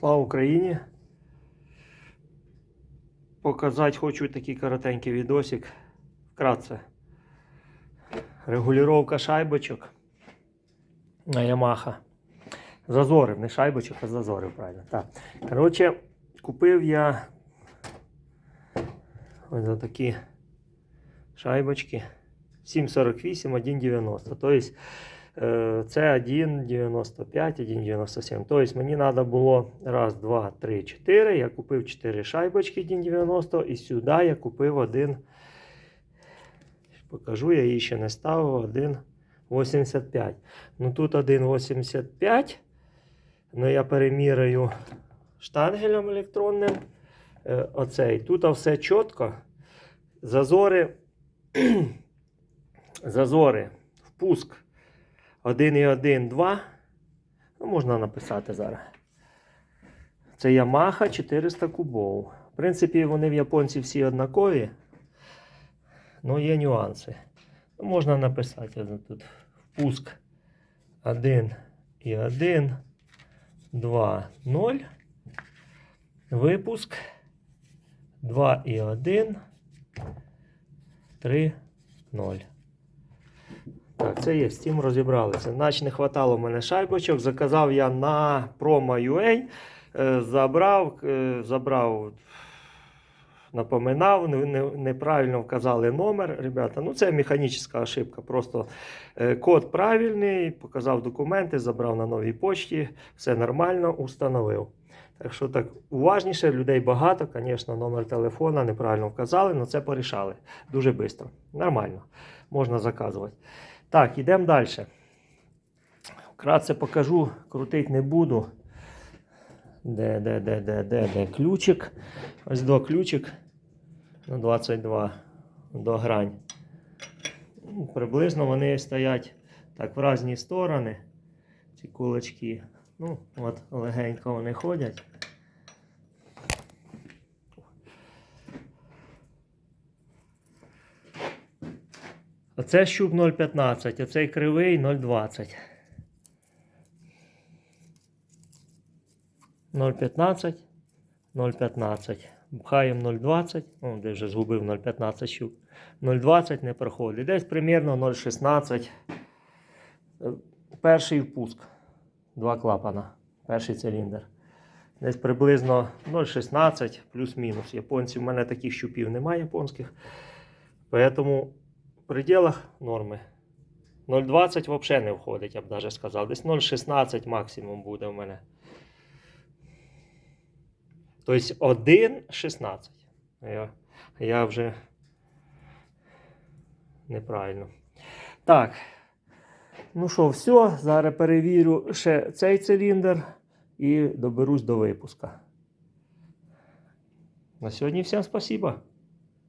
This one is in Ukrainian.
Слава Україні! Показати хочу такий коротенький відосик. Вкратце. Регулювання шайбочок на Yamaha. Зазорив, не шайбочок, а зазорив, правильно. Так. Коротше, купив я ось за такі шайбочки 7,48, 1,90. Тобто це 1,95, 1,97. Тобто мені треба було раз, два, три, чотири. Я купив 4 шайбочки 1,90 і сюди я купив один. Покажу, я її ще не ставив. 1,85. Ну тут 1,85. Ну я переміряю штангелем електронним. Е, Оцей. Тут все чітко. Зазори. Зазори. Впуск 1,1, 2. Ну, можна написати зараз. Це Yamaha 400 кубов. В принципі, вони в японці всі однакові. Ну, є нюанси. Ну, можна написати тут. Впуск 1 і 1, 2, 0. Випуск 2 і 1, 3, 0. Так, це є, з цим розібралися. Значить, не хватало мене шайбочок. Заказав я на Promo.ua. Е, Забрав, е, забрав, напоминав, не- не- неправильно вказали номер. Ребята, ну це механічна ошибка. Просто е, код правильний, показав документи, забрав на новій почті, все нормально, установив. Так що так уважніше, людей багато, звісно, номер телефона неправильно вказали, але це порішали дуже швидко. Нормально, можна заказувати. Так, йдемо далі. Вкратце покажу, крутить не буду. Де, де, де, де, де, де ключик. Ось до ключик на 22 до грань. Ну, Приблизно вони стоять так в різні сторони. Ці кулачки. Ну, от легенько вони ходять. Оце щуп 0,15, оцей кривий 0,20. 0,15, 0,15. Пхаємо 0,20, ну, де вже згубив 0,15 щуп. 0,20 не проходить. Десь примірно 0,16. Е, Перший впуск. Два клапана. Перший циліндр. Десь приблизно 0,16 плюс-мінус. Японців в мене таких щупів немає японських. Поэтому пределах норми. 0,20 взагалі не входить, я б навіть сказав. Десь 0,16 максимум буде в мене. Тобто 1,16. Я, я вже неправильно. Так. Ну що, все. Зараз перевірю ще цей циліндр і доберусь до випуска. На сьогодні всім спасибо.